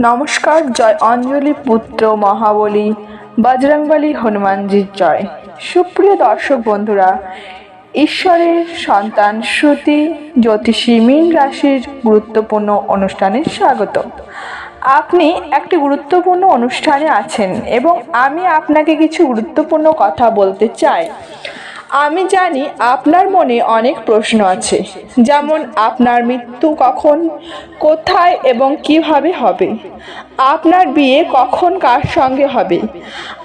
নমস্কার, জয় অঞ্জলি পুত্র মহাবলী, বজরংবলী হনুমানজির জয়। সুপ্রিয় দর্শক বন্ধুরা, ঈশ্বরের সন্তান শ্রুতি জ্যোতিষী মীন রাশির গুরুত্বপূর্ণ অনুষ্ঠানে স্বাগত। আপনি একটি গুরুত্বপূর্ণ অনুষ্ঠানে আছেন এবং আমি আপনাকে কিছু গুরুত্বপূর্ণ কথা বলতে চাই। আমি জানি আপনার মনে অনেক প্রশ্ন আছে, যেমন আপনার মৃত্যু কখন, কোথায় এবং কীভাবে হবে? আপনার বিয়ে কখন কার সঙ্গে হবে?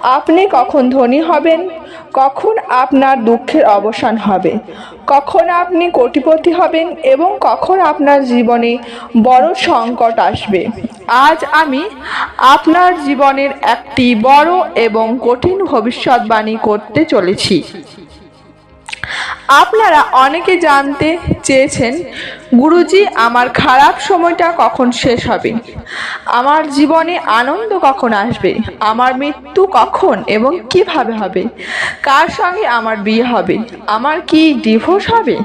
আপনি কখন ধনী হবেন? কখন আপনার দুঃখের অবসান হবে? কখন আপনি কোটিপতি হবেন এবং কখন আপনার জীবনে বড় সংকট আসবে? আজ আমি আপনার জীবনের একটি বড় এবং কঠিন ভবিষ্যৎবাণী করতে চলেছি। আপনারা অনেকে জানতে চেয়েছেন, গুরুজি, আমার খারাপ সময়টা কখন শেষ হবে? আমার জীবনে আনন্দ কখন আসবে? আমার মৃত্যু কখন এবং কীভাবে হবে? কার সঙ্গে আমার বিয়ে হবে? আমার কি ডিভোর্স হবে?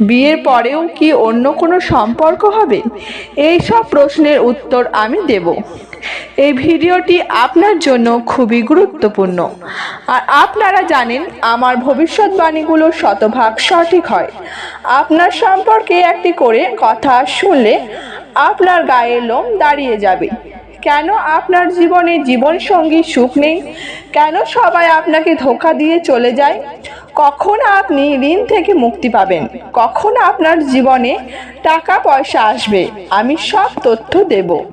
বিয়ের পরেও কি অন্য কোনো সম্পর্ক হবে? এই সব প্রশ্নের উত্তর আমি দেব। এই ভিডিওটি আপনার জন্য খুবই গুরুত্বপূর্ণ। আর আপনারা জানেন, আমার ভবিষ্যৎবাণীগুলো শতভাগ সঠিক হয়। আপনার সম্পর্কে একটি করে কথা শুনলে আপনার গায়ের লোম দাঁড়িয়ে যাবে। কেন আপনার জীবনে জীবনসঙ্গী সুখ নেই? কেন সবাই আপনাকে ধোকা দিয়ে চলে যায়? কখন আপনি ঋণ থেকে মুক্তি পাবেন? কখন আপনার জীবনে টাকা পয়সা আসবে? আমি সব তথ্য দেবো।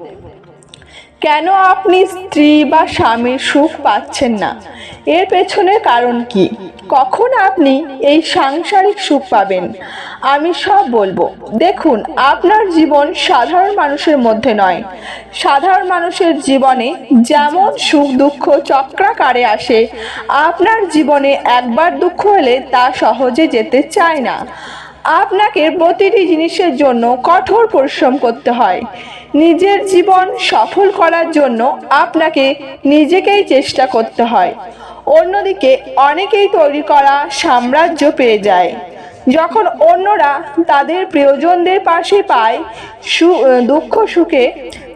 কেন আপনি স্ত্রী বা স্বামীর সুখ পাচ্ছেন না? এর পেছনে কারণ কি? কখন আপনি এই সাংসারিক সুখ পাবেন? আমি সব বলব। দেখুন, আপনার জীবন সাধারণ মানুষের মধ্যে নয়। সাধারণ মানুষের জীবনে যেমন সুখ, দুঃখ, চক্রাকারে আসে, আপনার জীবনে একবার দুঃখ হলে তা সহজে যেতে চায় না। আপনাকে প্রতিটি জিনিসের জন্য কঠোর পরিশ্রম করতে হয়। নিজের জীবন সফল করার জন্য আপনাকে নিজেকেই চেষ্টা করতে হয়। অন্যদিকে অনেকেই তৈরি করা সাম্রাজ্য পেয়ে যায়। যখন অন্যরা তাদের প্রিয়জনদের পাশে পায় দুঃখ সুখে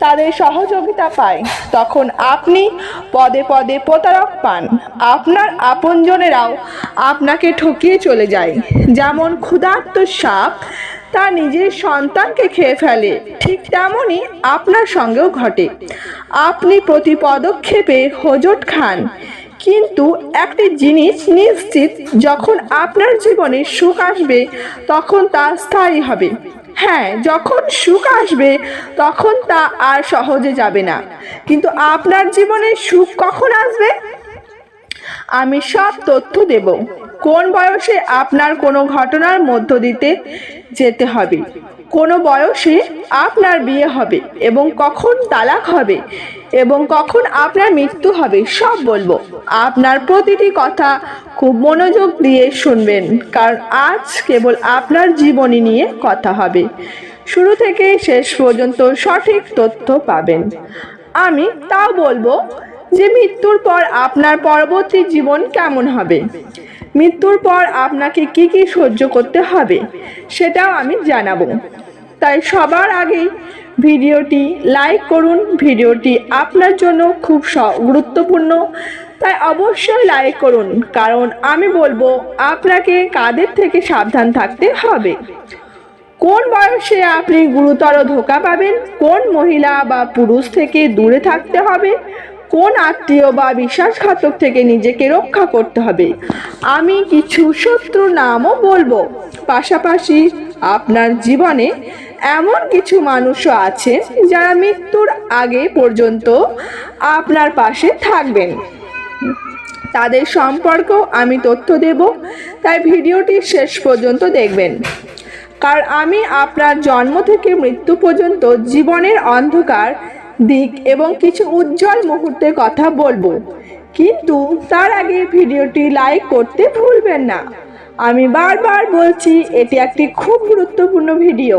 তাদের সহযোগিতা পায়, তখন আপনি পদে পদে প্রতারক পান। আপনার আপনজনেরাও আপনাকে ঠকিয়ে চলে যায়। যেমন ক্ষুধার্ত সাপ তা নিজের সন্তানকে খেয়ে ফেলে। ঠিক তেমনই আপনার সঙ্গেও ঘটে। আপনি প্রতি পদক্ষেপে হোজট খান। কিন্তু একটি জিনিস নিশ্চিত, যখন আপনার জীবনে সুখ আসবে, তখন তা স্থায়ী হবে। হ্যাঁ যখন সুখ আসবে, তখন তা আর সহজে যাবে না। কিন্তু আপনার জীবনে সুখ কখন আসবে? আমি সব তথ্য দেব। কোন বয়সে আপনার কোনো ঘটনার মধ্য দিতে যেতে হবে? কোনো বয়সে আপনার বিয়ে হবে এবং কখন তালাক হবে এবং কখন আপনার মৃত্যু হবে, সব বলব। আপনার প্রতিটি কথা খুব মনোযোগ দিয়ে শুনবেন, কারণ আজ কেবল আপনার জীবনী নিয়ে কথা হবে। শুরু থেকে শেষ পর্যন্ত সঠিক তথ্য পাবেন। আমি তাও বলব যে মৃত্যুর পর আপনার পরবর্তী জীবন কেমন হবে? মৃত্যুর পর আপনাকে কি কি সহ্য করতে হবে সেটাও আমি জানাব। তাই সবার আগেই ভিডিওটি লাইক করুন, ভিডিওটি আপনার জন্য খুব গুরুত্বপূর্ণ। তাই অবশ্যই লাইক করুন, কারণ আমি বলব আপনাকে কাদের থেকে সাবধান থাকতে হবে। কোন বয়সে আপনি গুরুতর ধোকা পাবেন, কোন মহিলা বা পুরুষ থেকে দূরে থাকতে হবে কোন আত্মীয় বা বিশ্বাসঘাতক থেকে নিজেকে রক্ষা করতে হবে? আমি কিছু শত্রু নামও বলব। পাশাপাশি আপনার জীবনে এমন কিছু মানুষও আছে যারা মৃত্যুর আগে পর্যন্ত আপনার পাশে থাকবেন। তাদের সম্পর্কেও আমি তথ্য দেব, তাই ভিডিওটি শেষ পর্যন্ত দেখবেন। কারণ আমি আপনার জন্ম থেকে মৃত্যু পর্যন্ত জীবনের অন্ধকার দিক এবং কিছু উজ্জ্বল মুহূর্তের কথা বলব। কিন্তু তার আগে ভিডিওটি লাইক করতে ভুলবেন না। আমি বারবার বলছি, এটি একটি খুব গুরুত্বপূর্ণ ভিডিও।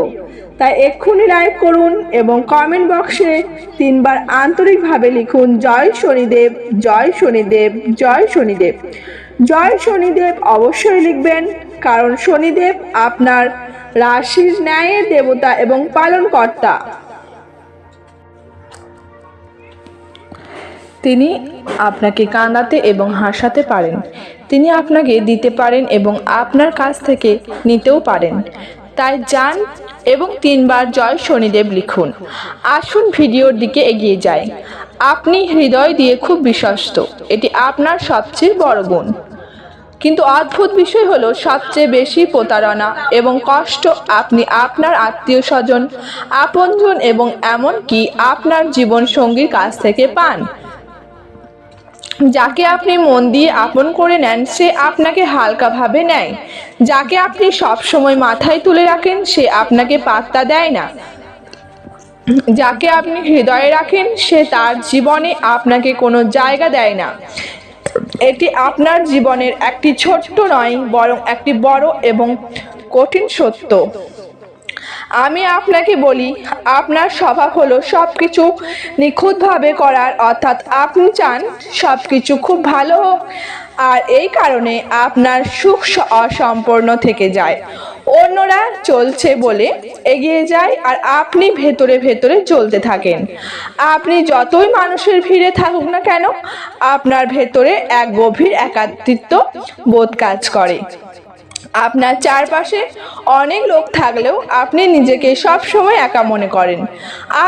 তাই এক্ষুনি লাইক করুন এবং কমেন্ট বক্সে তিনবার আন্তরিকভাবে লিখুন, জয় শনিদেব জয় শনিদেব জয় শনিদেব। জয় শনিদেব অবশ্যই লিখবেন, কারণ শনিদেব আপনার রাশির ন্যায়ের দেবতা এবং পালনকর্তা। তিনি আপনাকে কাঁদাতে এবং হাসাতে পারেন। তিনি আপনাকে দিতে পারেন এবং আপনার কাছ থেকে নিতেও পারেন। তাই যান এবং তিনবার জয় শনিদেব লিখুন। আসুন ভিডিওর দিকে এগিয়ে যাই। আপনি হৃদয় দিয়ে খুব বিশ্বস্ত। এটি আপনার সবচেয়ে বড় গুণ। কিন্তু অদ্ভুত বিষয় হলো, সবচেয়ে বেশি প্রতারণা এবং কষ্ট আপনি আপনার আত্মীয় স্বজন আপনজন এবং এমনকি আপনার জীবন সঙ্গীর কাছ থেকে পান। যাকে আপনি মন দিয়ে আপন করে নেন, সে আপনাকে হালকাভাবে নেয়। যাকে আপনি সবসময় মাথায় তুলে রাখেন, সে আপনাকে পাত্তা দেয় না। যাকে আপনি হৃদয়ে রাখেন, সে তার জীবনে আপনাকে কোনো জায়গা দেয় না। এটি আপনার জীবনের একটি ছোট্ট নয়, বরং একটি বড় এবং কঠিন সত্য। আমি আপনাকে বলি, আপনার স্বভাব হলো সব কিছু নিখুঁতভাবে করার, অর্থাৎ আপনি চান সব কিছু খুব ভালো হোক। আর এই কারণে আপনার সুখ অসম্পূর্ণ থেকে যায়। অন্যরা চলছে বলে এগিয়ে যায় আর আপনি ভেতরে ভেতরে চলতে থাকেন। আপনি যতই মানুষের ভিড়ে থাকুক না কেন, আপনার ভেতরে এক গভীর একাত্মিত্ব বোধ কাজ করে। আপনার চারপাশে অনেক লোক থাকলেও আপনি নিজেকে সব সময় একা মনে করেন।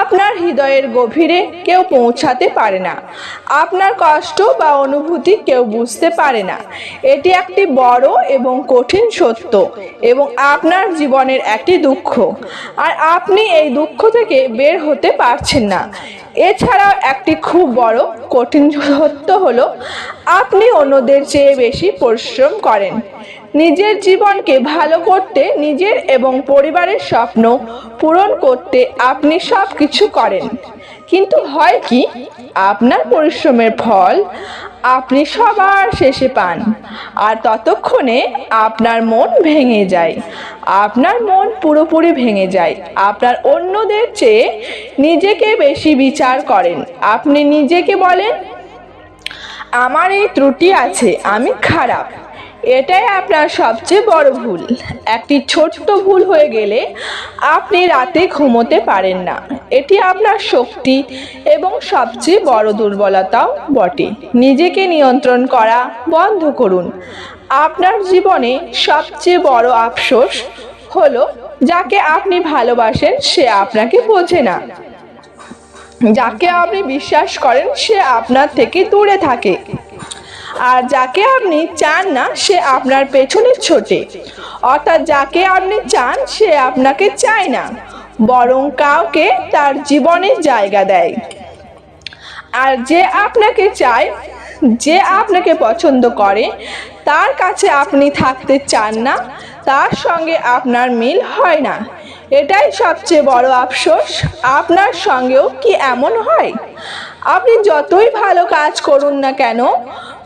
আপনার হৃদয়ের গভীরে কেউ পৌঁছাতে পারে না। আপনার কষ্ট বা অনুভূতি কেউ বুঝতে পারে না। এটি একটি বড় এবং কঠিন সত্য এবং আপনার জীবনের একটি দুঃখ। আর আপনি এই দুঃখ থেকে বের হতে পারছেন না। এছাড়াও একটি খুব বড় কঠিন সত্য হলো, আপনি অন্যদের চেয়ে বেশি পরিশ্রম করেন। নিজের জীবনকে ভালো করতে, নিজের এবং পরিবারের স্বপ্ন পূরণ করতে আপনি সব কিছু করেন। কিন্তু হয় কি? আপনার পরিশ্রমের ফল আপনি সবার শেষে পান। আর ততক্ষণে আপনার মন ভেঙে যায়। আপনার মন পুরোপুরি ভেঙে যায়। আপনার অন্যদের চেয়ে নিজেকে বেশি বিচার করেন। আপনি নিজেকে বলেন, আমার এই ত্রুটি আছে, আমি খারাপ। এটাই আপনার সবচেয়ে বড় ভুল। একটি ছোট্ট ভুল হয়ে গেলে আপনি রাতে ঘুমোতে পারেন না। এটি আপনার শক্তি এবং সবচেয়ে বড় দুর্বলতাও বটে। নিজেকে নিয়ন্ত্রণ করা বন্ধ করুন। আপনার জীবনে সবচেয়ে বড় আফসোস হলো যাকে আপনি ভালোবাসেন, সে আপনাকে বোঝে না। যাকে আপনি বিশ্বাস করেন, সে আপনার থেকে দূরে থাকে। আর যাকে আপনি চান না, সে আপনার পেছনে ছোটে। অর্থাৎ যাকে আপনি চান, সে আপনাকে চায় না, বরং কাউকে তার জীবনে জায়গা দেয়। আর যে আপনাকে চায়, যে আপনাকে পছন্দ করে, তার কাছে আপনি থাকতে চান না, তার সঙ্গে আপনার মিল হয় না। এটাই সবচেয়ে বড় আফসোস। আপনার সঙ্গেও কি এমন হয়? আপনি যতই ভালো কাজ করুন না কেন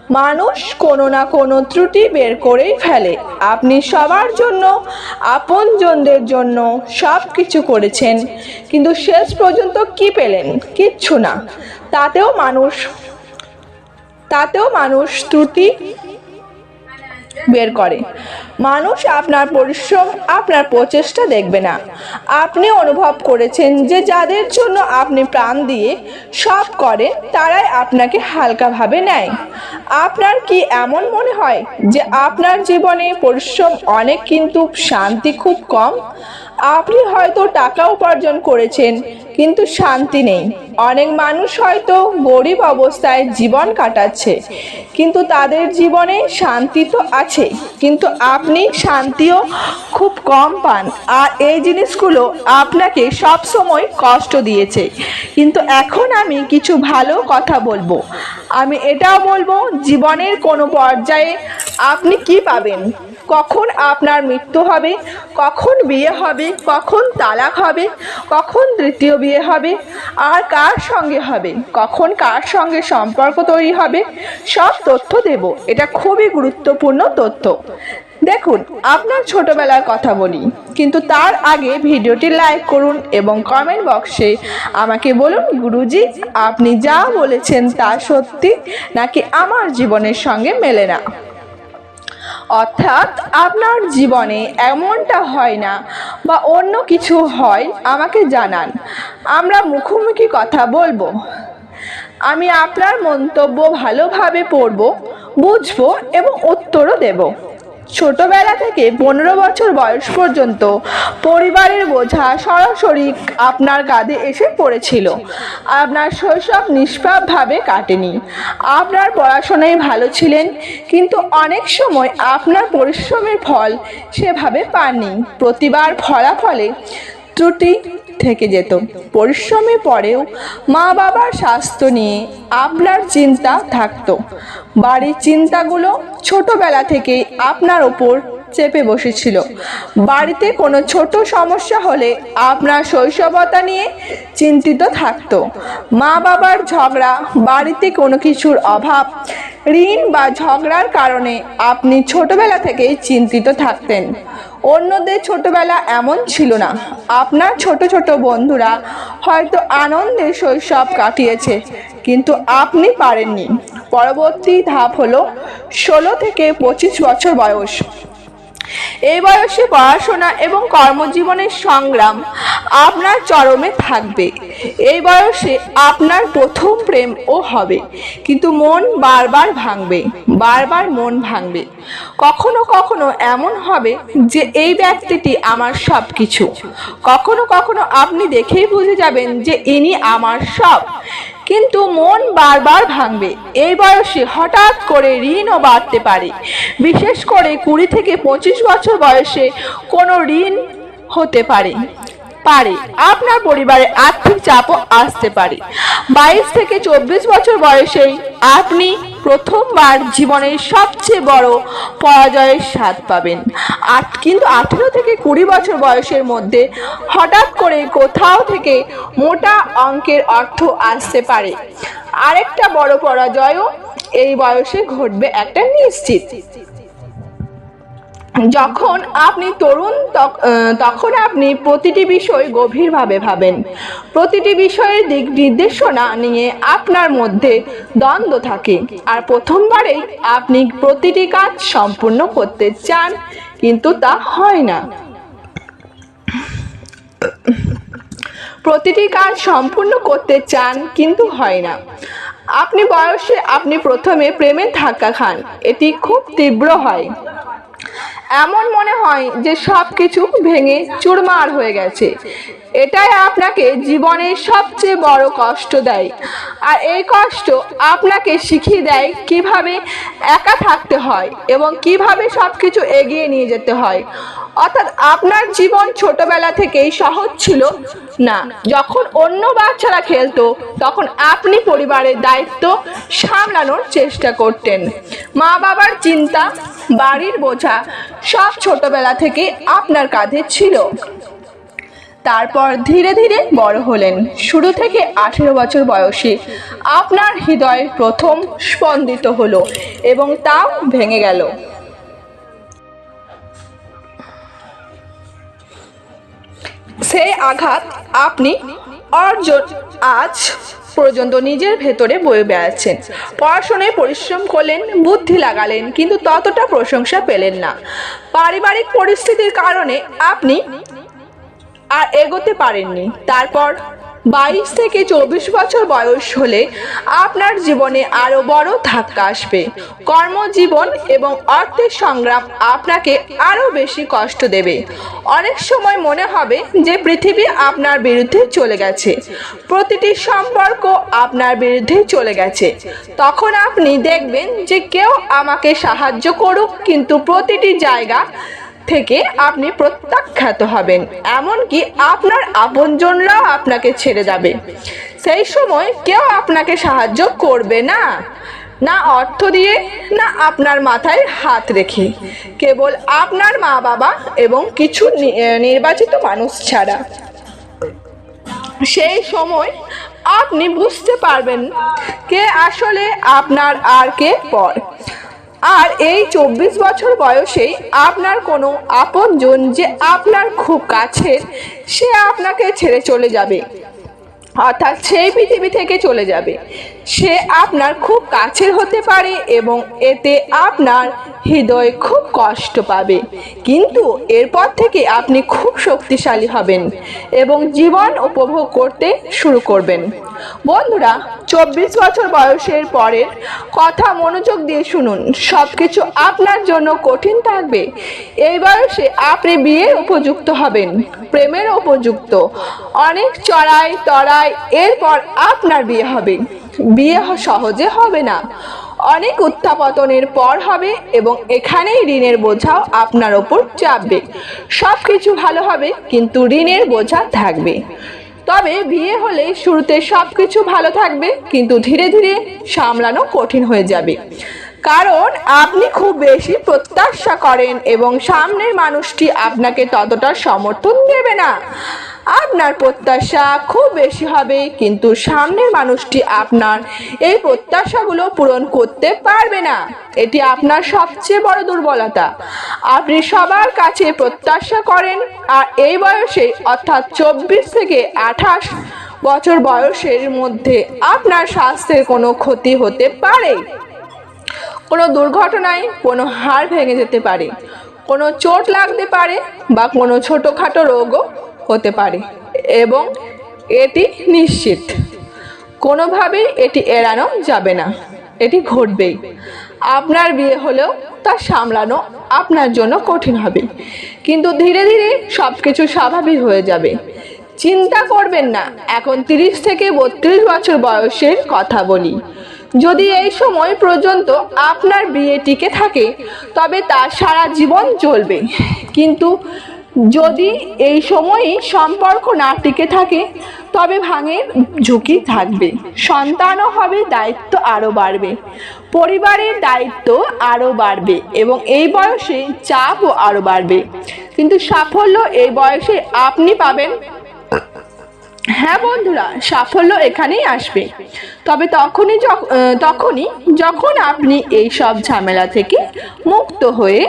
মানুষ কোনো না কোনো ত্রুটি বের করেই ফেলে। আপনি সবার জন্য, আপনজনদের জন্য সব কিছু করেছেন, কিন্তু শেষ পর্যন্ত কি পেলেন? কিচ্ছু না। তাতেও মানুষ তাতেও মানুষ ত্রুটি বের করে। মানুষ আপনার পরিশ্রম, আপনার প্রচেষ্টা দেখবে না। আপনি অনুভব করেছেন যে যাদের জন্য আপনি প্রাণ দিয়ে সব করেন তারাই আপনাকে হালকাভাবে নেয়। আপনার কি এমন মনে হয় যে আপনার জীবনে পরিশ্রম অনেক কিন্তু শান্তি খুব কম? আপনি হয়তো টাকা উপার্জন করেছেন, কিন্তু শান্তি নেই। অনেক মানুষ হয়তো গরিব অবস্থায় জীবন কাটাচ্ছে, কিন্তু তাদের জীবনে শান্তি তো আছে, কিন্তু আপনি শান্তিও খুব কম পান। আর এই জিনিসগুলো আপনাকে সব সময় কষ্ট দিয়েছে। কিন্তু এখন আমি কিছু ভালো কথা বলব। আমি এটাও বলব, জীবনের কোনো পর্যায়ে আপনি কি পাবেন? কখন আপনার মৃত্যু হবে? কখন বিয়ে হবে? কখন তালাক হবে? কখন তৃতীয় বিয়ে হবে? আর কার সঙ্গে হবে? কখন কার সঙ্গে সম্পর্ক তৈরি হবে? সব তথ্য দেব। এটা খুবই গুরুত্বপূর্ণ তথ্য। দেখুন, আপনার ছোটবেলার কথা বলি, কিন্তু তার আগে ভিডিওটি লাইক করুন এবং কমেন্ট বক্সে আমাকে বলুন, গুরুজি, আপনি যা বলেছেন তা সত্যি নাকি আমার জীবনের সঙ্গে মেলে না? অর্থাৎ, আপনার জীবনে এমনটা হয় না বা অন্য কিছু হয়, আমাকে জানান। আমরা মুখোমুখি কথা বলব। আমি আপনার মন্তব্য ভালোভাবে পড়ব, বুঝব এবং উত্তরও দেব। ছোটবেলা থেকে পনেরো বছর বয়স পর্যন্ত পরিবারের বোঝা সরাসরি আপনার কাঁধে এসে পড়েছিল। আপনার শৈশব নিষ্পাপভাবে কাটেনি। আপনার পড়াশোনায় ভালো ছিলেন, কিন্তু অনেক সময় আপনার পরিশ্রমের ফল সেভাবে পাননি। প্রতিবার ফলাফলে ত্রুটি থেকে যেত। পরিশ্রমের পরেও মা বাবার স্বাস্থ্য নিয়ে আপনার চিন্তা থাকতো। বাড়ির চিন্তাগুলো ছোটবেলা থেকেই আপনার ওপর চেপে বসেছিল। বাড়িতে কোনো ছোট সমস্যা হলে আপনার শৈশবতা নিয়ে চিন্তিত থাকত। মা বাবার ঝগড়া, বাড়িতে কোনো কিছুর অভাব, ঋণ বা ঝগড়ার কারণে আপনি ছোটবেলা থেকেই চিন্তিত থাকতেন। অন্যদের ছোটবেলা এমন ছিল না। আপনার ছোট ছোট বন্ধুরা হয়তো আনন্দে শৈশব কাটিয়েছে, কিন্তু আপনি পারেননি। পরবর্তী ধাপ হলো ষোলো থেকে পঁচিশ বছর বয়স। এই বয়সে পড়াশোনা এবং কর্মজীবনের সংগ্রাম আপনার চরমে থাকবে। এই বয়সে আপনার প্রথম প্রেমও হবে। কিন্তু মন বারবার ভাঙবে, বারবার মন ভাঙবে। কখনো কখনো এমন হবে যে এই ব্যক্তিটি আমার সব কিছু কখনো কখনো আপনি দেখেই বুঝে যাবেন যে ইনি আমার সব। কিন্তু মন বারবার ভাঙবে। এই বয়সে হঠাৎ করে ঋণও বাড়তে পারে। বিশেষ করে কুড়ি থেকে পঁচিশ বছর বয়সে কোনো ঋণ হতে পারে। পারে। আপনার পরিবারে আর্থিক চাপও আসতে পারে। বাইশ থেকে চব্বিশ বছর বয়সেই আপনি প্রথমবার জীবনের সবচেয়ে বড় পরাজয়ের স্বাদ পাবেন। আট কিন্তু আঠেরো থেকে কুড়ি বছর বয়সের মধ্যে হঠাৎ করে কোথাও থেকে মোটা অঙ্কের অর্থ আসতে পারে। আরেকটা বড় পরাজয়ও এই বয়সে ঘটবে একটা নিশ্চিত। যখন আপনি তরুণ, তখ- তখন আপনি প্রতিটি বিষয় গভীরভাবে ভাবেন। প্রতিটি বিষয়ের দিক নির্দেশনা নিয়ে আপনার মধ্যে দ্বন্দ্ব থাকে। আর প্রথমবারেই আপনি প্রতিটি কাজ সম্পূর্ণ করতে চান, কিন্তু তা হয় না। প্রতিটি কাজ সম্পূর্ণ করতে চান, কিন্তু হয় না। আপনি বয়সে আপনি প্রথমে প্রেমের ধাক্কা খান। এটি খুব তীব্র হয়। এমন মনে হয় যে সব কিছু ভেঙে চুরমার হয়ে গেছে। এটাই আপনাকে জীবনের সবচেয়ে বড় কষ্ট দেয়। আর এই কষ্ট আপনাকে শিখিয়ে দেয় কীভাবে একা থাকতে হয় এবং কীভাবে সব কিছু এগিয়ে নিয়ে যেতে হয়। অর্থাৎ আপনার জীবন ছোটবেলা থেকেই সহজ ছিল না। যখন অন্য বাচ্চারা খেলতো, তখন আপনি পরিবারের দায়িত্ব সামলানোর চেষ্টা করতেন। মা বাবার চিন্তা, বাড়ির বোঝা, সব ছোটবেলা থেকে আপনার কাঁধে ছিল। তারপর ধীরে ধীরে বড় হলেন। শুরু থেকে আঠেরো বছর বয়সে আপনার হৃদয় প্রথম স্পন্দিত হলো এবং তাও ভেঙে গেল। সেই আঘাত আপনি অর্জন আজ পর্যন্ত নিজের ভেতরে বয়ে বেড়াচ্ছেন। পড়াশোনায় পরিশ্রম করলেন, বুদ্ধি লাগালেন, কিন্তু ততটা প্রশংসা পেলেন না। পারিবারিক পরিস্থিতির কারণে আপনি আর এগোতে পারেননি। তারপর বাইশ থেকে চব্বিশ বছর বয়স হলে আপনার জীবনে আরও বড় ধাক্কা আসবে। কর্মজীবন এবং অর্থের সংগ্রাম আপনাকে আরও বেশি কষ্ট দেবে। অনেক সময় মনে হবে যে পৃথিবী আপনার বিরুদ্ধে চলে গেছে। প্রতিটি সম্পর্ক আপনার বিরুদ্ধে চলে গেছে। তখন আপনি দেখবেন যে কেউ আমাকে সাহায্য করুক, কিন্তু প্রতিটি জায়গা থেকে আপনি প্রত্যাখ্যাত হবেন, এমনকি আপনার আপনজনরাও আপনাকে ছেড়ে যাবে। সেই সময় কেউ আপনাকে সাহায্য করবে না। না অর্থ দিয়ে, না আপনার মাথায় হাত রেখে। কেবল আপনার মা বাবা এবং কিছু নির্বাচিত মানুষ ছাড়া। সেই সময় আপনি বুঝতে পারবেন কে আসলে আপনার আর কে পর। আর এই চব্বিশ বছর বয়সেই আপনার কোনো আপনজন যে আপনার খুব কাছের, সে আপনাকে ছেড়ে চলে যাবে। অর্থাৎ সেই পৃথিবী থেকে চলে যাবে। সে আপনার খুব কাছের হতে পারে এবং এতে আপনার হৃদয় খুব কষ্ট পাবে। কিন্তু এরপর থেকে আপনি খুব শক্তিশালী হবেন এবং জীবন উপভোগ করতে শুরু করবেন। বন্ধুরা, চব্বিশ বছর বয়সের পরের কথা মনোযোগ দিয়ে শুনুন। সব কিছু আপনার জন্য কঠিন থাকবে। এই বয়সে আপনি বিয়ের উপযুক্ত হবেন, প্রেমের উপযুক্ত। অনেক চড়াই তড়াই এরপর আপনার বিয়ে হবে। বিয়ে সহজে হবে না। অনেক উত্থাপতনের পর হবে এবং এখানেই ঋণের বোঝাও আপনার ওপর চাপবে। সব কিছু ভালো হবে, কিন্তু ঋণের বোঝা থাকবে। তবে বিয়ে হলে শুরুতে সব কিছু ভালো থাকবে, কিন্তু ধীরে ধীরে সামলানো কঠিন হয়ে যাবে। কারণ আপনি খুব বেশি প্রত্যাশা করেন এবং সামনের মানুষটি আপনাকে ততটা সমর্থন দেবে না। আপনার প্রত্যাশা খুব বেশি হবে, কিন্তু সামনের মানুষটি আপনার এই প্রত্যাশাগুলো পূরণ করতে পারবে না। এটি আপনার সবচেয়ে বড় দুর্বলতা। আপনি সবার কাছে প্রত্যাশা করেন, আর এই বয়সে, অর্থাৎ চব্বিশ থেকে আঠাশ বছর বয়সের মধ্যে আপনার স্বাস্থ্যের কোনো ক্ষতি হতে পারে। কোনো দুর্ঘটনায় কোনো হাড় ভেঙে যেতে পারে, কোনো চোট লাগতে পারে বা কোনো ছোটোখাটো রোগও হতে পারে এবং এটি নিশ্চিত। কোনোভাবেই এটি এড়ানো যাবে না। এটি ঘটবেই। আপনার বিয়ে হলেও তা সামলানো আপনার জন্য কঠিন হবে। কিন্তু ধীরে ধীরে সব কিছু স্বাভাবিক হয়ে যাবে। চিন্তা করবেন না, এখন তিরিশ থেকে বত্রিশ বছর বয়সের কথা বলি। যদি এই সময় পর্যন্ত আপনার বিয়ে টিকে থাকে, তবে তা সারা জীবন চলবে। কিন্তু যদি এই সময়ই সম্পর্ক না টিকে থাকে, তবে ভাঙের ঝুঁকি থাকবে। সন্তানও হবে, দায়িত্ব আরও বাড়বে। পরিবারের দায়িত্ব আরও বাড়বে এবং এই বয়সে চাপও আরও বাড়বে। কিন্তু সাফল্য এই বয়সে আপনি পাবেন। হ্যাঁ বন্ধুরা, সাফল্য এখানেই আসবে। তবে তখনই তখনই যখন আপনি এই সব ঝামেলা থেকে মুক্ত হয়ে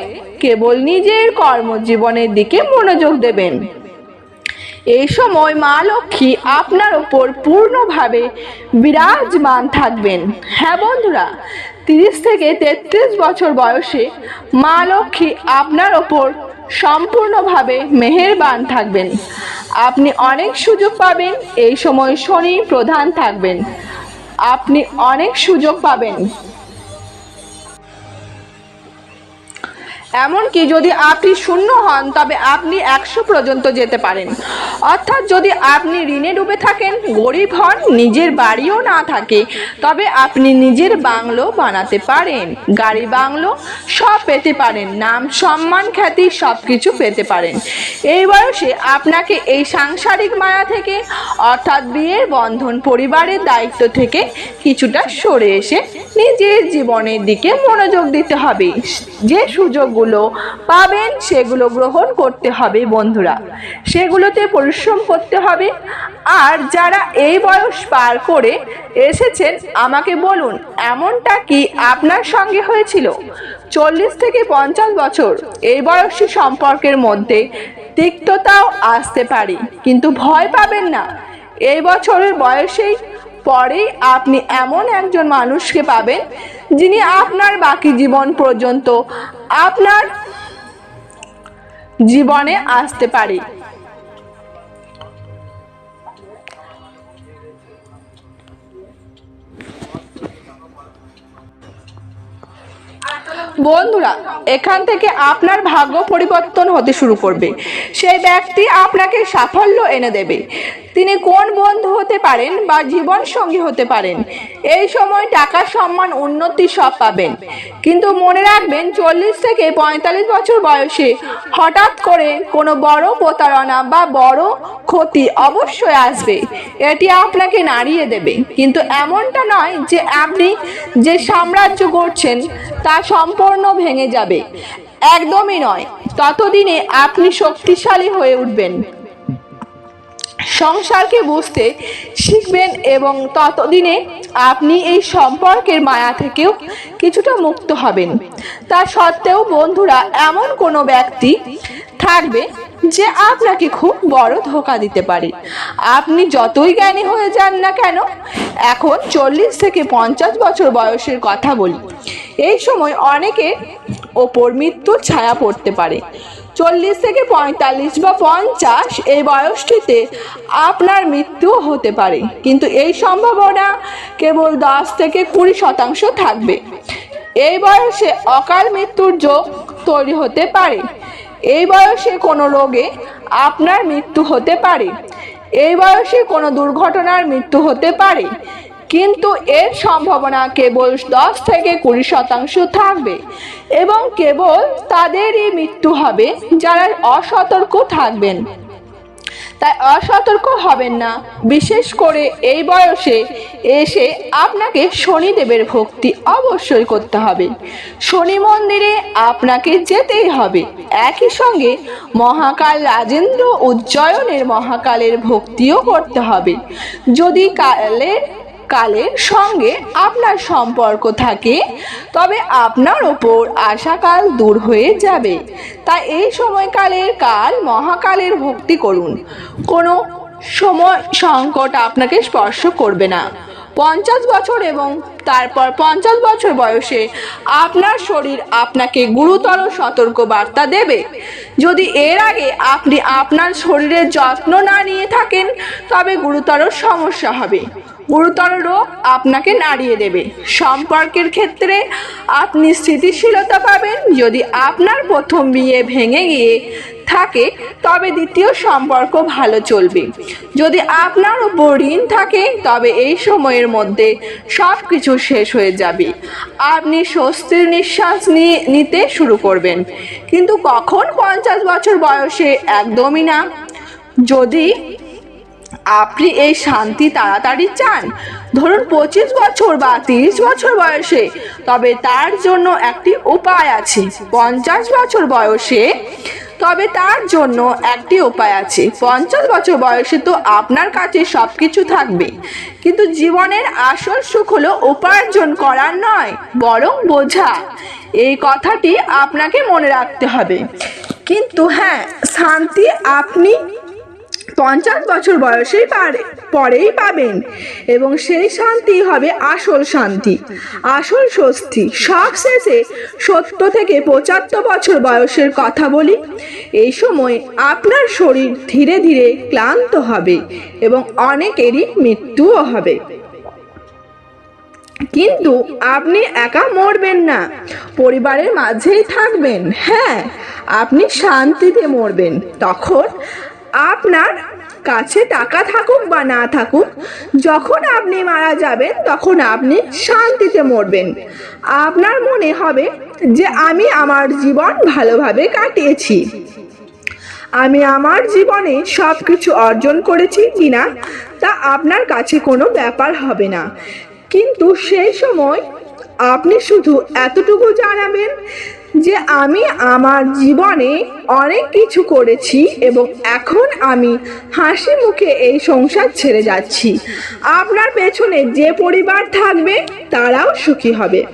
কেবল নিজের কর্মজীবনের দিকে মনোযোগ দেবেন। এই সময় মা লক্ষ্মী আপনার ওপর পূর্ণভাবে বিরাজমান থাকবেন। হ্যাঁ বন্ধুরা, তিরিশ থেকে তেত্রিশ বছর বয়সে মা লক্ষ্মী আপনার ওপর সম্পূর্ণভাবে মেহেরবান থাকবেন। আপনি অনেক সুযোগ পাবেন। এই সময় শনি প্রধান থাকবেন। আপনি অনেক সুযোগ পাবেন। এমনকি যদি আপনি শূন্য হন, তবে আপনি একশো পর্যন্ত যেতে পারেন। অর্থাৎ যদি আপনি ঋণে ডুবে থাকেন, গরিব হন, নিজের বাড়িও না থাকে, তবে আপনি নিজের বাংলো বানাতে পারেন, গাড়ি বাংলো সব পেতে পারেন, নাম সম্মান খ্যাতি সব কিছু পেতে পারেন। এই বয়সে আপনাকে এই সাংসারিক মায়া থেকে, অর্থাৎ বিয়ের বন্ধন পরিবারের দায়িত্ব থেকে কিছুটা সরে এসে নিজের জীবনের দিকে মনোযোগ দিতে হবে। যে সুযোগগুলো পাবেন, সেগুলো গ্রহণ করতে হবে বন্ধুরা। সেগুলোতে পরিশ্রম করতে হবে। আর যারা এই বয়স পার করে এসেছেন, আমাকে বলুন, এমনটা কি আপনার সঙ্গে হয়েছিল? চল্লিশ থেকে পঞ্চাশ বছর, এই বয়সী সম্পর্কের মধ্যে তিক্ততাও আসতে পারে, কিন্তু ভয় পাবেন না। এই বছরের বয়সেই পরেই আপনি এমন একজন মানুষকে পাবেন যিনি আপনার বাকি জীবন পর্যন্ত আপনার জীবনে আসতে পারে। বন্ধুরা, এখান থেকে আপনার ভাগ্য পরিবর্তন হতে শুরু করবে। সেই ব্যক্তি আপনাকে সাফল্য এনে দেবে। তিনি কোন বন্ধু হতে পারেন বা জীবন সঙ্গী হতে পারেন, এই সময় টাকা সম্মান উন্নতি সব পাবেন। কিন্তু মনে রাখবেন, চল্লিশ থেকে পঁয়তাল্লিশ বছর বয়সে হঠাৎ করে কোনো বড় প্রতারণা বা বড় ক্ষতি অবশ্যই আসবে। এটি আপনাকে নাড়িয়ে দেবে। কিন্তু এমনটা নয় যে আপনি যে সাম্রাজ্য করছেন তা সম্পূর্ণ ভেঙে যাবে। একদমই নয়, ততদিনে আপনি শক্তিশালী হয়ে উঠবেন। সংসারকে বুঝতে শিখবেন এবং ততদিনে আপনি এই সম্পর্কের মায়া থেকেও কিছুটা মুক্ত হবেন। তা সত্ত্বেও বন্ধুরা, এমন কোনো ব্যক্তি থাকবে যে আপনাকে খুব বড় ধোকা দিতে পারে। আপনি যতই জ্ঞানী হয়ে যান না কেন, এখন চল্লিশ থেকে পঞ্চাশ বছর বয়সের কথা বলি। এই সময় অনেকের ওপর মৃত্যুর ছায়া পড়তে পারে। চল্লিশ থেকে পঁয়তাল্লিশ বা পঞ্চাশ এই বয়সটিতে আপনার মৃত্যু হতে পারে। কিন্তু এই সম্ভাবনা কেবল দশ থেকে কুড়ি শতাংশ থাকবে। এই বয়সে অকাল মৃত্যুর যোগ তৈরি হতে পারে। এই বয়সে কোনো রোগে আপনার মৃত্যু হতে পারে। এই বয়সে কোনো দুর্ঘটনার মৃত্যু হতে পারে। কিন্তু এর সম্ভাবনা কেবল দশ থেকে কুড়ি শতাংশ থাকবে এবং কেবল তাদেরই মৃত্যু হবে যারা অসতর্ক থাকবেন। তাই অসতর্ক হবেন না। বিশেষ করে এই বয়সে এসে আপনাকে শনিদেবের ভক্তি অবশ্যই করতে হবে। শনি মন্দিরে আপনাকে যেতেই হবে। একই সঙ্গে মহাকাল রাজেন্দ্র উজ্জয়নের মহাকালের ভক্তিও করতে হবে। যদি কালের কালের সঙ্গে আপনার সম্পর্ক থাকে, তবে আপনার ওপর আশাকাল দূর হয়ে যাবে। তাই এই সময়কালের কাল মহাকালের ভক্তি করুন। কোনো সময় সংকট আপনাকে স্পর্শ করবে না। পঞ্চাশ বছর এবং তারপর পঞ্চাশ বছর বয়সে আপনার শরীর আপনাকে গুরুতর সতর্ক বার্তা দেবে। যদি এর আগে আপনি আপনার শরীরের যত্ন না নিয়ে থাকেন, তবে গুরুতর সমস্যা হবে। গুরুতর রোগ আপনাকে নাড়িয়ে দেবে। সম্পর্কের ক্ষেত্রে আপনি স্থিতিশীলতা পাবেন। যদি আপনার প্রথম বিয়ে ভেঙে গিয়ে থাকে, তবে দ্বিতীয় সম্পর্ক ভালো চলবে। যদি আপনার উপর ঋণ থাকে, তবে এই সময়ের মধ্যে সব কিছু শেষ হয়ে যাবে। আপনি স্বস্তির নিঃশ্বাস নিয়ে, নিতে শুরু করবেন। কিন্তু কখন পঞ্চাশ বছর বয়সে? একদমই না। যদি আপনি এই শান্তি তাড়াতাড়ি চান। ধরুন পঁচিশ বছর বা তিরিশ বছর বয়সে, তবে তার জন্য একটি উপায় আছে। পঞ্চাশ বছর বয়সে, তবে তার জন্য একটি উপায় আছে। পঞ্চাশ বছর বয়সে তো আপনার কাছে সব কিছু থাকবে। কিন্তু জীবনের আসল সুখ হলো উপার্জন করার নয়, বরং বোঝা। এই কথাটি আপনাকে মনে রাখতে হবে। কিন্তু হ্যাঁ শান্তি আপনি পঞ্চাশ বছর বয়সেই পারে, পরেই পাবেন। এবং সেই শান্তি হবে আসল শান্তি, আসল স্বস্তি। সব শেষে সত্তর থেকে পঁচাত্তর বছর বয়সের কথা বলি, এই সময় আপনার শরীর ধীরে ধীরে ক্লান্ত হবে এবং অনেকেরই মৃত্যুও হবে। কিন্তু আপনি একা মরবেন না, পরিবারের মাঝেই থাকবেন। হ্যাঁ আপনি শান্তিতে মরবেন। তখন আপনার কাছে টাকা থাকুক বা না থাকুক, যখন আপনি মারা যাবেন, তখন আপনি শান্তিতে মরবেন। আপনার মনে হবে যে আমি আমার জীবন ভালোভাবে কাটিয়েছি। আমি আমার জীবনে সব কিছু অর্জন করেছি কিনা, তা আপনার কাছে কোনো ব্যাপার হবে না। কিন্তু সেই সময় আপনি শুধু এতটুকু জানাবেন যে আমি আমার জীবনে অনেক কিছু করেছি এবং এখন আমি হাসি মুখে এই সংসার ছেড়ে যাচ্ছি। আপনার পেছনে যে পরিবার থাকবে, তারাও সুখী হবে।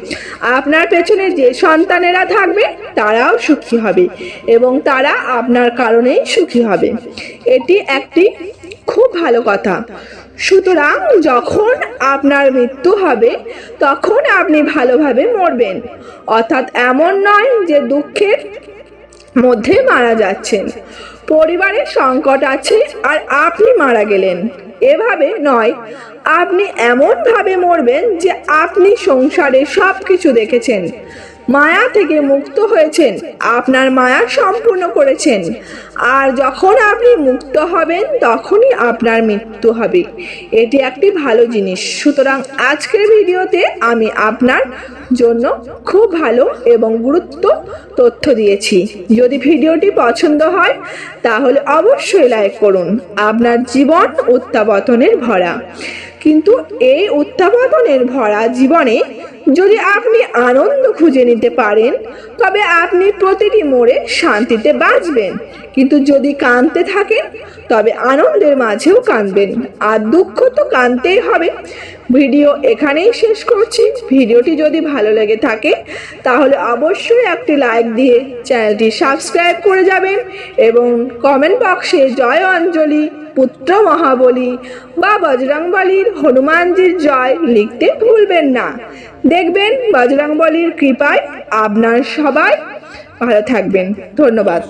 আপনার পেছনে যে সন্তানেরা থাকবে, তারাও সুখী হবে এবং তারা আপনার কারণেই সুখী হবে। এটি একটি খুব ভালো কথা। সুতরাং যখন আপনার মৃত্যু হবে, তখন আপনি ভালোভাবে মরবেন। অর্থাৎ এমন নয় যে দুঃখের মধ্যে মারা যাচ্ছেন। পরিবারের সংকট আছে আর আপনি মারা গেলেন। এভাবে নয়, আপনি এমনভাবে মরবেন যে আপনি সংসারে সব কিছু দেখেছেন। মায়া থেকে মুক্ত হয়েছেন, আপনার মায়া সম্পূর্ণ করেছেন। আর যখন আপনি মুক্ত হবেন, তখনই আপনার মৃত্যু হবে। এটি একটি ভালো জিনিস। সুতরাং আজকের ভিডিওতে আমি আপনার জন্য খুব ভালো এবং গুরুত্ব তথ্য দিয়েছি। যদি ভিডিওটি পছন্দ হয়, তাহলে অবশ্যই লাইক করুন। আপনার জীবন উত্তাপতনের ভরা। কিন্তু এই উত্থাপতনের ভরা জীবনে যদি আপনি আনন্দ খুঁজে নিতে পারেন, তবে আপনি প্রতিটি মোড়ে শান্তিতে বাঁচবেন। কিন্তু যদি কাঁদতে থাকেন, তবে আনন্দের মাঝেও কাঁদবেন। আর দুঃখ তো কাঁদতেই হবে। ভিডিও এখানেই শেষ করছি। ভিডিওটি যদি ভালো লেগে থাকে, তাহলে অবশ্যই একটি লাইক দিয়ে চ্যানেলটি সাবস্ক্রাইব করে যাবেন এবং কমেন্ট বক্সে জয় অঞ্জলি, পুত্র মহাবলী বা বজরংবলীর হনুমানজির জয় লিখতে ভুলবেন না। দেখবেন বজরংবলীর কৃপায় আপনার সবাই ভালো থাকবেন। ধন্যবাদ।